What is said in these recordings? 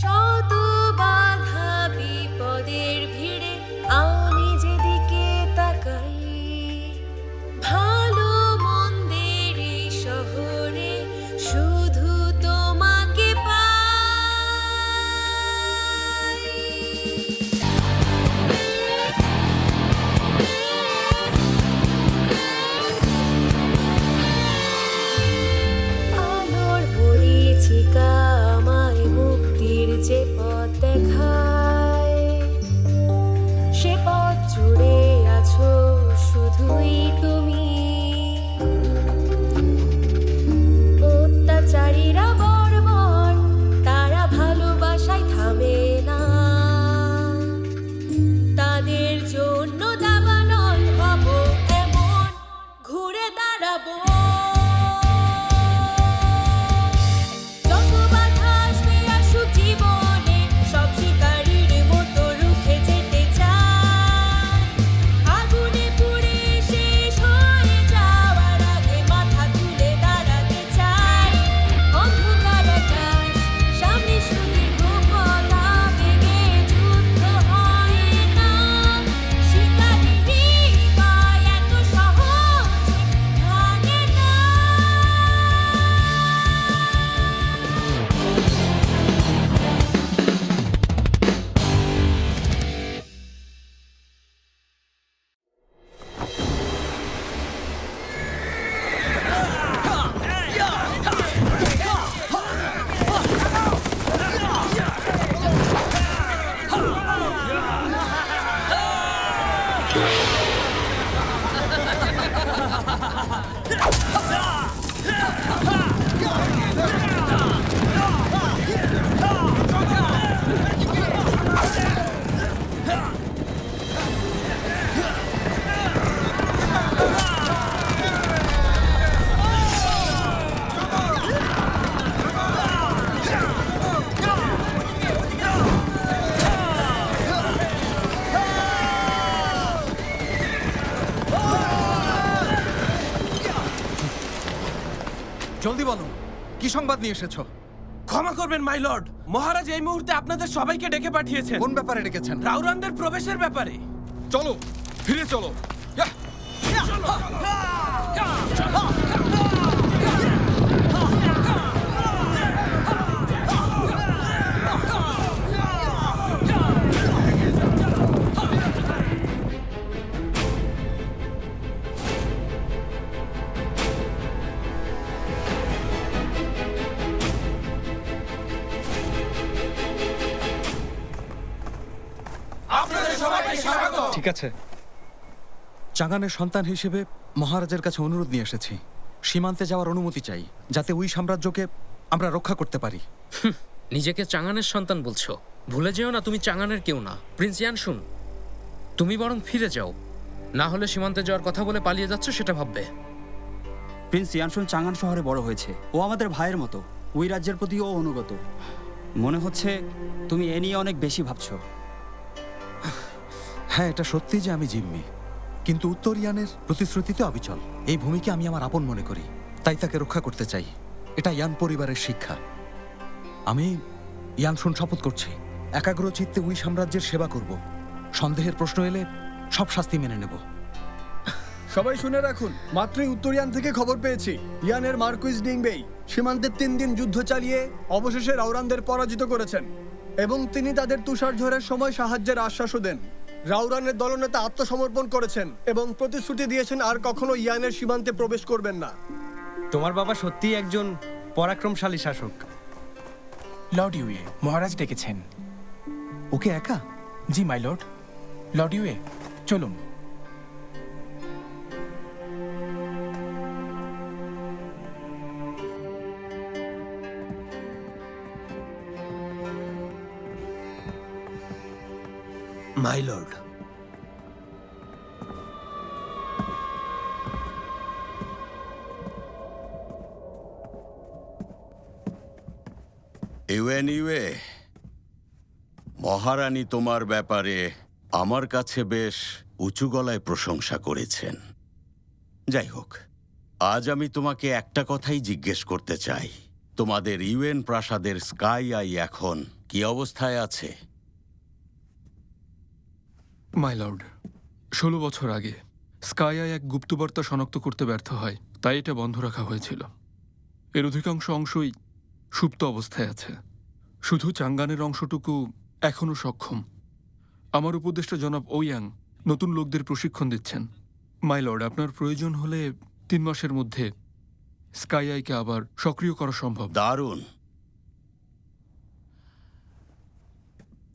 শত জলদি বলো কি সংবাদ নিয়ে এসেছ? ক্ষমা করবেন মাই লর্ড। মহারাজ এই মুহূর্তে আপনাদের সবাইকে ডেকে পাঠিয়েছেন। কোন ব্যাপারে ডেকেছেন? রাউরানদের প্রবেশের ব্যাপারে। চলো ফিরে চলো। ঠিক আছে। চাগানের সন্তান হিসেবে মহারাজের কাছে অনুরোধ নিয়ে এসেছি। সীমান্তে যাওয়ার অনুমতি চাই যাতে ওই সাম্রাজ্যকে আমরা রক্ষা করতে পারি। নিজেকে চাঙানের সন্তান বলছো। ভুলে যেও না তুমি চাঙানের কেউ না। প্রিন্স ইয়ান শুন। তুমি বরং ফিরে যাও। না হলে সীমান্তে যাওয়ার কথা বলে পালিয়ে যাচ্ছ সেটা ভাববে। প্রিন্স ইয়ানসুন চাঙ্গান শহরে বড় হয়েছে। ও আমাদের ভাইয়ের মতো। ওই রাজ্যের প্রতি ও অনুগত। মনে হচ্ছে তুমি এ নিয়ে অনেক বেশি ভাবছ। হ্যাঁ এটা সত্যি যে আমি জিম্মি। কিন্তু উত্তর ইয়ানের প্রতিশ্রুতিতে অবিচল। এই ভূমিকে আমি আমার আপন মনে করি। তাই তাকে রক্ষা করতে চাই। এটা ইয়ান পরিবারের শিক্ষা। আমি ইয়ান শুন শপথ করছি। একাগ্র চিত্তে ওই সাম্রাজ্যের সেবা করব। সন্দেহের প্রশ্ন এলে সব শাস্তি মেনে নেব। সবাই শুনে রাখুন, মাত্রই উত্তরিয়ান থেকে খবর পেয়েছি। ইয়ানের মার্কুইস ডিংবেই সীমান্তের তিন দিন যুদ্ধ চালিয়ে অবশেষে রাউরানদের পরাজিত করেছেন। এবং তিনি তাদের তুষার ঝড়ের সময় সাহায্যের আশ্বাসও দেন। রাউরানের দলনেতা আত্মসমর্পণ করেছেন এবং প্রতিশ্রুতি দিয়েছেন আর কখনো ইয়ানের সীমান্তে প্রবেশ করবেন না। তোমার বাবা সত্যিই একজন পরাক্রমশালী শাসক। লর্ড ইউয়ে মহারাজ ডেকেছেন। ওকে একা? জি মাই লর্ড। লর্ড ইউয়ে চলুন। My lord. ইউএন ইউএ মহারানী তোমার ব্যাপারে আমার কাছে বেশ উঁচু গলায় প্রশংসা করেছেন। যাই হোক, আজ আমি তোমাকে একটা কথাই জিজ্ঞেস করতে চাই। তোমাদের ইউএন প্রাসাদের স্কাই আই এখন কি অবস্থায় আছে? মাই লর্ড, ষোলো বছর আগে স্কাইআই এক গুপ্তবার্তা শনাক্ত করতে ব্যর্থ হয়, তাই এটা বন্ধ রাখা হয়েছিল। এর অধিকাংশ অংশই সুপ্ত অবস্থায় আছে। শুধু চাঙ্গানের অংশটুকু এখনও সক্ষম। আমার উপদেষ্টা জনাব ওয়াং নতুন লোকদের প্রশিক্ষণ দিচ্ছেন। মাই লর্ড, আপনার প্রয়োজন হলে তিন মাসের মধ্যে স্কাইআইকে আবার সক্রিয় করা সম্ভব। দারুণ।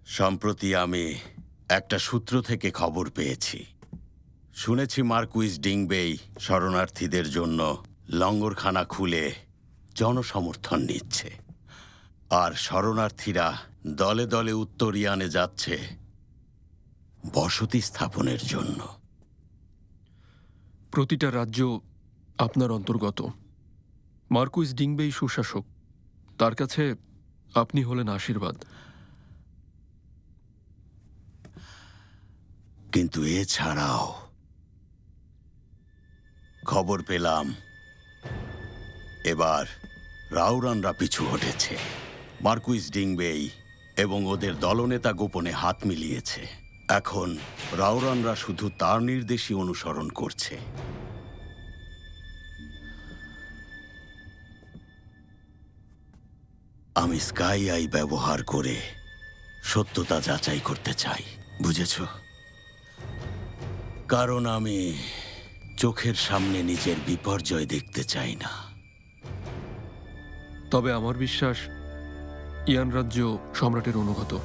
সম্প্রতি আমি একটা সূত্র থেকে খবর পেয়েছি। শুনেছি মার্কুইস ডিংবেই শরণার্থীদের জন্য লঙ্গরখানা খুলে জনসমর্থন নিচ্ছে। আর শরণার্থীরা দলে দলে উত্তরিয়ানে যাচ্ছে বসতি স্থাপনের জন্য। প্রতিটা রাজ্য আপনার অন্তর্গত। মার্কুইস ডিংবেই সুশাসক। তার কাছে আপনি হলেন আশীর্বাদ। কিন্তু এছাড়াও খবর পেলাম, এবার রাউরানরা পিছু হটেছে। মার্কুইস ডিংবেই এবং ওদের দলনেতা গোপনে হাত মিলিয়েছে। এখন রাউরানরা শুধু তার নির্দেশই অনুসরণ করছে। আমি স্কাই আই ব্যবহার করে সত্যতা যাচাই করতে চাই, বুঝেছ? কারণ আমি চোখের সামনে নিজের বিপর্যয় দেখতে চাই না। তবে আমার বিশ্বাস ইয়ান রাজ্য সম্রাটের অনুগত।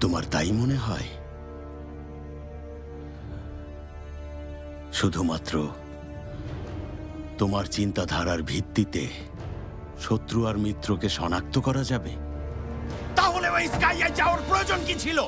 তোমার তাই মনে হয়? শুধুমাত্র তোমার চিন্তাধারার ভিত্তিতে শত্রু আর মিত্রকে শনাক্ত করা যাবে? ওই স্কাইয়ে যাওয়ার প্রয়োজন কি ছিল?